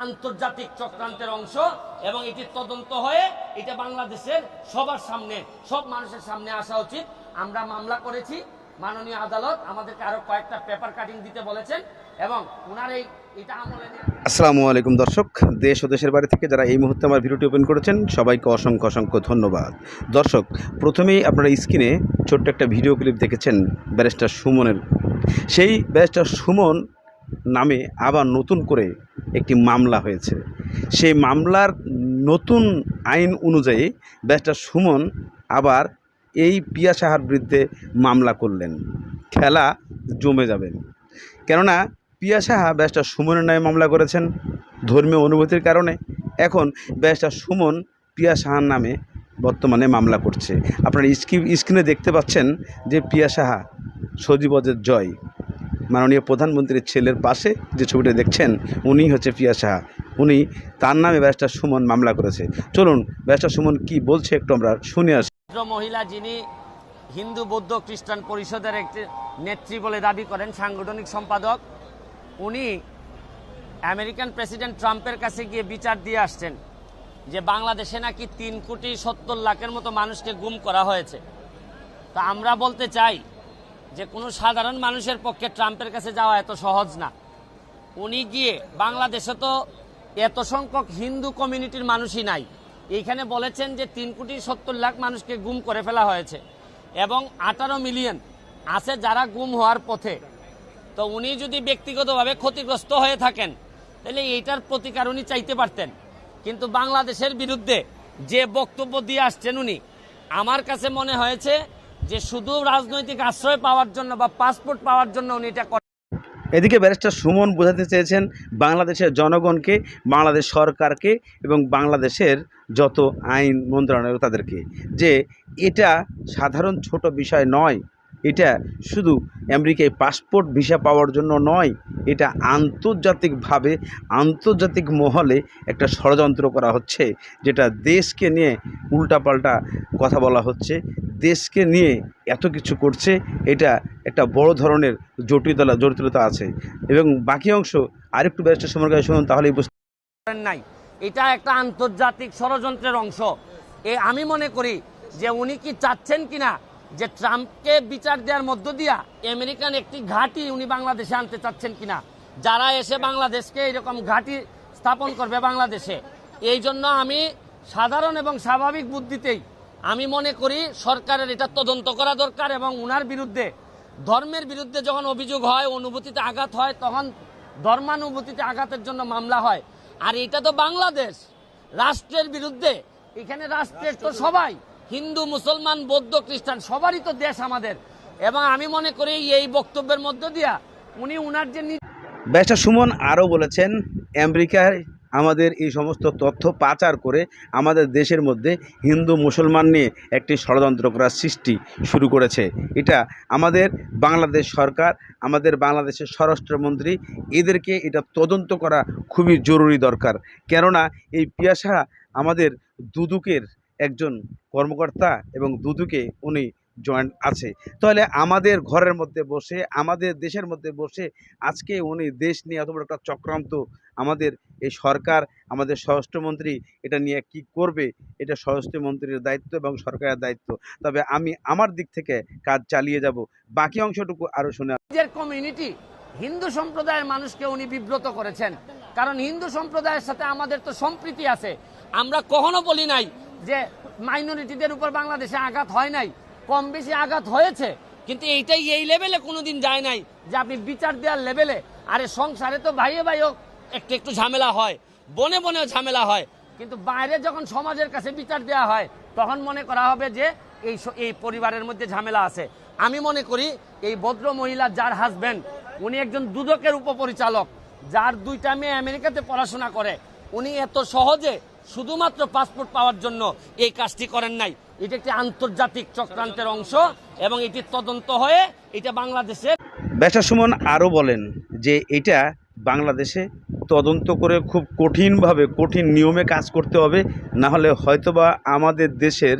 আন্তর্জাতিক চক্রান্তের অংশ এবং এটি তদন্ত হয়ে এটা বাংলাদেশের সবার সামনে, সব মানুষের সামনে আসা উচিত। আমরা মামলা করেছি, মাননীয় আদালত আমাদেরকে আরও কয়েকটা পেপার কাটিং দিতে বলেছেন এবং ওনার এই এটা আমলে আসসালামু আলাইকুম দর্শক, দেশ ও দেশের বাড়ি থেকে যারা এই মুহূর্তে আমার ভিডিওটি ওপেন করেছেন, সবাইকে অসংখ্য অসংখ্য ধন্যবাদ। দর্শক, প্রথমেই আপনারা স্ক্রিনে ছোট্ট একটা ভিডিও ক্লিপ দেখেছেন, ব্যারিস্টার সুমনের। সেই ব্যারিস্টার সুমন নামে আবার নতুন করে একটি মামলা হয়েছে। সেই মামলার নতুন আইন অনুযায়ী ব্যারিস্টার সুমন আবার এই পিয়া সাহার বিরুদ্ধে মামলা করলেন। খেলা জমে যাবেন কেননা পিয়া সাহা ব্যারিস্টার সুমনের নামে মামলা করেছেন ধর্মীয় অনুভূতির কারণে। এখন ব্যারিস্টার সুমন পিয়া সাহার নামে বর্তমানে মামলা করছে। আপনারা স্ক্রিন স্ক্রিনে দেখতে পাচ্ছেন যে পিয়া সাহা সজীবজের জয়। মাননীয় প্রধানমন্ত্রীর ছেলের পাশে যে ছবিটা দেখছেন, উনি হচ্ছে পিয়া সাহা। উনি তার নামে ব্যারিস্টার সুমন মামলা করেছে। চলুন, ব্যারিস্টার সুমন কি বলছে একটু আমরা শুনে আসি। মহিলা যিনি হিন্দু, বৌদ্ধ, খ্রিস্টান পরিষদের একটি নেত্রী বলে দাবি করেন, সাংগঠনিক সম্পাদক, উনি আমেরিকান প্রেসিডেন্ট ট্রাম্পের কাছে গিয়ে বিচার দিয়ে আসছেন যে বাংলাদেশে নাকি তিন কোটি সত্তর লাখের মতো মানুষকে গুম করা হয়েছে। তা আমরা বলতে চাই যে কোনো সাধারণ মানুষের পক্ষে ট্রাম্পের কাছে যাওয়া এত সহজ না। উনি গিয়ে, বাংলাদেশে তো এত সংখ্যক হিন্দু কমিউনিটির মানুষই নাই। এইখানে বলেছেন যে তিন কোটি সত্তর লাখ মানুষকে গুম করে ফেলা হয়েছে এবং আঠারো মিলিয়ন আছে যারা গুম হওয়ার পথে। তো উনি যদি ব্যক্তিগতভাবে ক্ষতিগ্রস্ত হয়ে থাকেন, তাহলে এইটার প্রতিকার উনি চাইতে পারতেন। কিন্তু বাংলাদেশের বিরুদ্ধে যে বক্তব্য দিয়ে আসছেন উনি, আমার কাছে মনে হয়েছে যে শুধু রাজনৈতিক আশ্রয় পাওয়ার জন্য বা পাসপোর্ট পাওয়ার জন্য উনি এটা করেন। এদিকে ব্যারিস্টার সুমন বোঝাতে চেয়েছেন বাংলাদেশের জনগণকে, বাংলাদেশ সরকারকে এবং বাংলাদেশের যত আইন মন্ত্রণালয় তাদেরকে, যে এটা সাধারণ ছোট বিষয় নয় এটা শুধু আমেরিকায় পাসপোর্ট ভিসা পাওয়ার জন্য নয়, এটা আন্তর্জাতিকভাবে, আন্তর্জাতিক মহলে একটা ষড়যন্ত্র করা হচ্ছে, যেটা দেশকে নিয়ে উল্টাপাল্টা কথা বলা হচ্ছে, দেশকে নিয়ে এত কিছু করছে, এটা একটা বড় ধরনের জটিলতা জটিলতা আছে। এবং বাকি অংশ আরেকটু ব্যারিস্টার সময়ের কাছে শুনুন, তাহলেই বুঝতে নাই। এটা একটা আন্তর্জাতিক ষড়যন্ত্রের অংশ। এ, আমি মনে করি যে উনি কি চাচ্ছেন কিনা যে ট্রাম্পকে বিচার দেওয়ার মধ্য দিয়া আমেরিকান একটি ঘাঁটি উনি বাংলাদেশে আনতে চাচ্ছেন কিনা? যারা এসে বাংলাদেশকে এরকম ঘাঁটি স্থাপন করবে বাংলাদেশে, এই জন্য আমি সাধারণ এবং স্বাভাবিক বুদ্ধিতেই আমি মনে করি সরকারের এটা তদন্ত করা দরকার এবং উনার বিরুদ্ধে, ধর্মের বিরুদ্ধে যখন অভিযোগ হয়, অনুভূতিতে আঘাত হয়, তখন ধর্মানুভূতিতে আঘাতের জন্য মামলা হয়। আর এটা তো বাংলাদেশ, রাষ্ট্রের বিরুদ্ধে। এখানে রাষ্ট্রের তো সবাই। হিন্দু, মুসলমান, বৌদ্ধ, খ্রিস্টান, সবারই তো দেশ আমাদের। এবং আমি মনে করি এই বক্তব্যের মধ্য দিয়া উনি উনার যে ব্যারিস্টার সুমন আরও বলেছেন, আমেরিকায় আমাদের এই সমস্ত তথ্য পাচার করে আমাদের দেশের মধ্যে হিন্দু, মুসলমান নিয়ে একটি ষড়যন্ত্র করার সৃষ্টি শুরু করেছে। এটা আমাদের বাংলাদেশ সরকার, আমাদের বাংলাদেশের স্বরাষ্ট্রমন্ত্রী, এদেরকে এটা তদন্ত করা খুবই জরুরি দরকার। কেননা এই পিয়াসা আমাদের দুদুকের একজন কর্মকর্তা এবং দুদুকে উনি জয়েন্ট আছে। তাহলে আমাদের ঘরের মধ্যে বসে, আমাদের দেশের মধ্যে বসে আজকে উনি দেশ নিয়ে এত বড় একটা চক্রান্ত আমাদের এই সরকার, আমাদের স্বরাষ্ট্রমন্ত্রী এটা নিয়ে কি করবে, এটা স্বরাষ্ট্রমন্ত্রীর দায়িত্ব এবং সরকারের দায়িত্ব। তবে আমি আমার দিক থেকে কাজ চালিয়ে যাব। বাকি অংশটুকু আরও শুনে নিজের কমিউনিটি হিন্দু সম্প্রদায়ের মানুষকে উনি বিব্রত করেছেন। কারণ হিন্দু সম্প্রদায়ের সাথে আমাদের তো সম্প্রীতি আছে। আমরা কখনো বলি নাই যে মাইনরিটিদের উপর বাংলাদেশে আঘাত হয় নাই, কম বেশি আঘাত হয়েছে, কিন্তু এইটাই এই লেভেলে কোনোদিন যায় নাই যে আপনি বিচার দেওয়ার লেভেলে। আরে সংসারে তো ভাইয়ে ভাইও একটু একটু ঝামেলা হয়, বনে বনেও ঝামেলা হয়, কিন্তু বাইরে যখন সমাজের কাছে বিচার দেওয়া হয়, তখন মনে করা হবে যে এই এই পরিবারের মধ্যে ঝামেলা আছে। আমি মনে করি এই ভদ্র মহিলা যার হাজব্যান্ড উনি একজন দুদকের উপপরিচালক, যার দুইটা মেয়ে আমেরিকাতে পড়াশোনা করে, উনি এত সহজে শুধুমাত্র পাসপোর্ট পাওয়ার জন্য এই কাজটি করেন নাই। এটি একটি আন্তর্জাতিক চক্রান্তের অংশ এবং এটি তদন্ত হয়ে এটা বাংলাদেশে ব্যাসা সুমন আরও বলেন যে এটা বাংলাদেশে তদন্ত করে খুব কঠিনভাবে, কঠিন নিয়মে কাজ করতে হবে, না হলে হয়তোবা আমাদের দেশের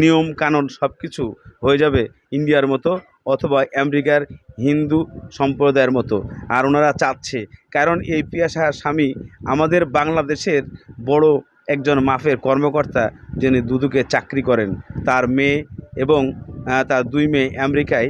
নিয়ম কানুন সব কিছু হয়ে যাবে ইন্ডিয়ার মতো অথবা আমেরিকার হিন্দু সম্প্রদায়ের মতো। আর ওনারা চাচ্ছে, কারণ এই পিয়া সাহার স্বামী আমাদের বাংলাদেশের বড় একজন মাফের কর্মকর্তা যিনি দুদুকে চাকরি করেন, তার মেয়ে এবং তার দুই মেয়ে আমেরিকায়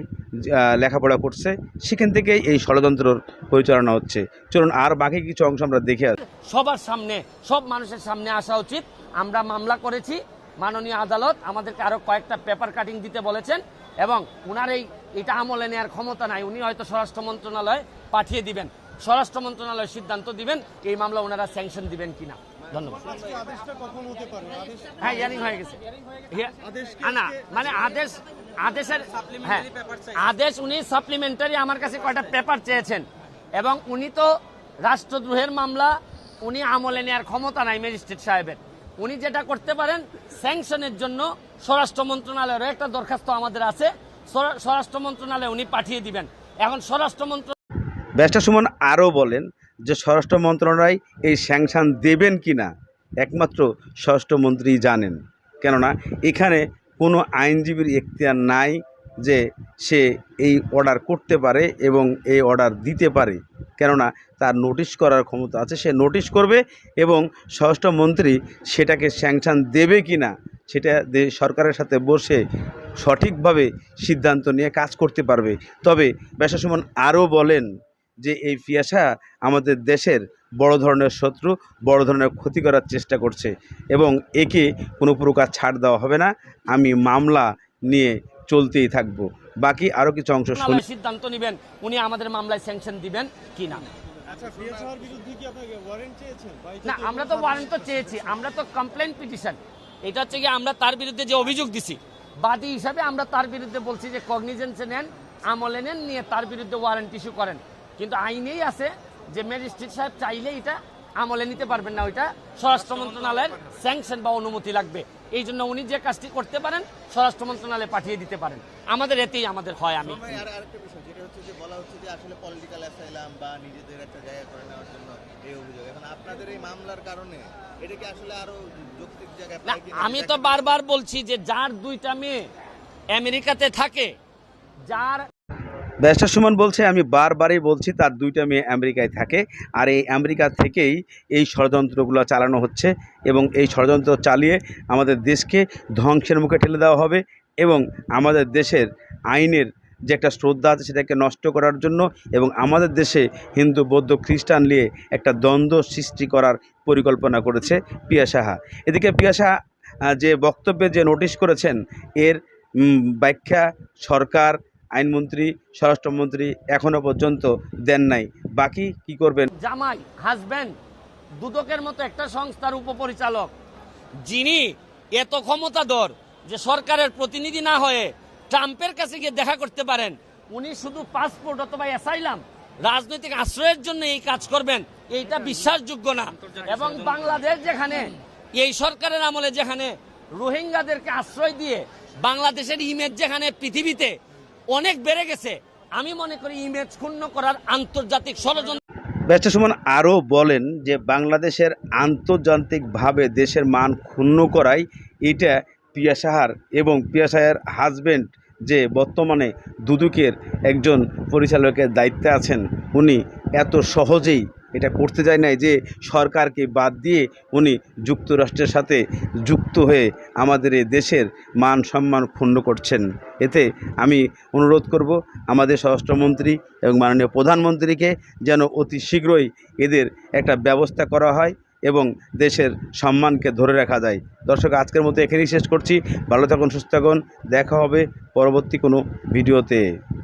লেখাপড়া করছে, সেখান থেকেই এই ষড়যন্ত্রর পরিচালনা হচ্ছে। চলুন আর বাকি কিছু অংশ আমরা দেখে সবার সামনে, সব মানুষের সামনে আসা উচিত। আমরা মামলা করেছি, মাননীয় আদালত আমাদেরকে আরও কয়েকটা পেপার কাটিং দিতে বলেছেন এবং উনার এই এটা আমলে নেওয়ার ক্ষমতা নাই, উনি হয়তো স্বরাষ্ট্র মন্ত্রণালয়ে পাঠিয়ে দিবেন। স্বরাষ্ট্র মন্ত্রণালয় সিদ্ধান্ত দিবেন, এই মামলা ওনারা স্যাংশন দিবেন কিনা। ধন্যবাদ। আদেশটা কখন হতে পারে? আদেশ হ্যাঁ হয়ে গেছে। হিয়া- না মানে আদেশ আদেশের হ্যাঁ আদেশ উনি সাপ্লিমেন্টারি আমার কাছে কয়টা পেপার চেয়েছেন। এবং উনি তো রাষ্ট্রদ্রোহের মামলা উনি আমলে নেওয়ার ক্ষমতা নাই ম্যাজিস্ট্রেট সাহেবের। উনি যেটা করতে পারেন স্যাংশনের জন্য স্বরাষ্ট্র মন্ত্রণালয়ের একটা দরখাস্ত আমাদের আছে। স্বরা- স্বরাষ্ট্র মন্ত্রণালয়ে উনি পাঠিয়ে দিবেন। এখন স্বরাষ্ট্র মন্ত্র ব্যারিস্টার সুমন আরও বলেন যে স্বরাষ্ট্র মন্ত্রণালয় এই স্যাংশন দেবেন কি না, একমাত্র স্বরাষ্ট্রমন্ত্রী জানেন। কেননা এখানে কোনো আইনজীবীর এখতিয়ার নাই যে সে এই অর্ডার করতে পারে এবং এই অর্ডার দিতে পারে। কেননা তার নোটিশ করার ক্ষমতা আছে, সে নোটিশ করবে এবং স্বরাষ্ট্রমন্ত্রী সেটাকে স্যাংশন দেবে কি না, সেটা সরকারের সাথে বসে সঠিকভাবে সিদ্ধান্ত নিয়ে কাজ করতে পারবে। তবে ব্যাসা সুমন আরও বলেন যে এই পিয়াসা আমাদের দেশের বড় ধরনের শত্রু বড় ধরনের ক্ষতি করার চেষ্টা করছে এবং একে কোনো প্রকার ছাড় দেওয়া হবে না। আমি মামলা নিয়ে চলতেই থাকব। বাকি আরও কিছু অংশ শুনি। সিদ্ধান্ত নেবেন উনি আমাদের মামলায় স্যাংশন দিবেন আচ্ছা কি আপনাকে ওয়ারেন্ট চেয়েছেন? বা এই না আমরা তো ওয়ারেন্ট তো চেয়েছি আমরা তো কমপ্লেন পিটিশন এটা হচ্ছে কি আমরা তার বিরুদ্ধে যে অভিযোগ দিছি বাদী হিসাবে আমরা তার বিরুদ্ধে বলছি যে কগনিজেন্সে নেন আমলে নেন নিয়ে তার বিরুদ্ধে ওয়ারেন্ট ইস্যু করেন। কিন্তু আইনেই আছে যে ম্যাজিস্ট্রেট সাহেব চাইলে এটা আমলে নিতে পারবেন না ওইটা। স্বরাষ্ট্র মন্ত্রণালয়ের স্যাংশন বা অনুমতি লাগবে। এই জন্য উনি যে কাজটি করতে পারেন স্বরাষ্ট্র মন্ত্রণালয়ে পাঠিয়ে দিতে পারেন। আমাদের এতেই আমাদের হয় আমি? আমি তো বারবার বলছি যে যার দুইটা মেয়ে আমেরিকাতে থাকে যার ব্যারিস্টার সুমন বলছে, আমি বারবারই বলছি তার দুইটা মেয়ে আমেরিকায় থাকে আর এই আমেরিকা থেকেই এই ষড়যন্ত্রগুলো চালানো হচ্ছে এবং এই ষড়যন্ত্র চালিয়ে আমাদের দেশকে ধ্বংসের মুখে ঠেলে দেওয়া হবে এবং আমাদের দেশের আইনের যে একটা শ্রদ্ধা আছে সেটাকে নষ্ট করার জন্য এবং আমাদের দেশে হিন্দু, বৌদ্ধ, খ্রিস্টান নিয়ে একটা দ্বন্দ্ব সৃষ্টি করার পরিকল্পনা করেছে পিয়া সাহা। এদিকে পিয়া সাহা যে বক্তব্যে যে নোটিশ করেছেন, এর ব্যাখ্যা সরকার আইনমন্ত্রী, স্বরাষ্ট্রমন্ত্রী এখনও পর্যন্ত দেন নাই। বাকি কি করবেন? জামাই হাজব্যান্ড দুদকের মতো একটা সংস্থার উপপরিচালক, যিনি এত ক্ষমতাধর যে সরকারের প্রতিনিধি না হয়ে ট্রাম্পের কাছে গিয়ে দেখা করতে পারেন, উনি শুধু পাসপোর্ট অথবা অ্যাসাইলাম রাজনৈতিক আশ্রয়ের জন্য এই কাজ করবেন, এইটা বিশ্বাসযোগ্য না। এবং বাংলাদেশ যেখানে, এই সরকারের আমলে যেখানে রোহিঙ্গাদেরকে আশ্রয় দিয়ে বাংলাদেশের ইমেজ যেখানে, পৃথিবীতে অনেক বেড়ে গেছে। আমি মনে করি ইমেজ ক্ষুণ্ণ করার আন্তর্জাতিক ষড়যন্ত্র ব্যারিস্টার সুমন আরও বলেন যে বাংলাদেশের আন্তর্জাতিকভাবে দেশের মান ক্ষুণ্ণ করাই এটা পিয়া সাহার এবং পিয়া সাহার হাজব্যান্ড যে বর্তমানে দুদুকের একজন পরিচালকের দায়িত্বে আছেন, উনি এত সহজেই এটা করতে যায় নাই যে সরকারকে বাদ দিয়ে উনি যুক্তরাষ্ট্রের সাথে যুক্ত হয়ে আমাদের এই দেশের মান সম্মান ক্ষুণ্ণ করছেন। এতে আমি অনুরোধ করব আমাদের স্বরাষ্ট্রমন্ত্রী এবং মাননীয় প্রধানমন্ত্রীকে যেন অতি শীঘ্রই এদের একটা ব্যবস্থা করা হয় এবং দেশের সম্মানকে ধরে রাখা যায়। দর্শক, আজকের মতো এখানেই শেষ করছি। ভালো থাকুন, সুস্থ থাকুন। দেখা হবে পরবর্তী কোনো ভিডিওতে।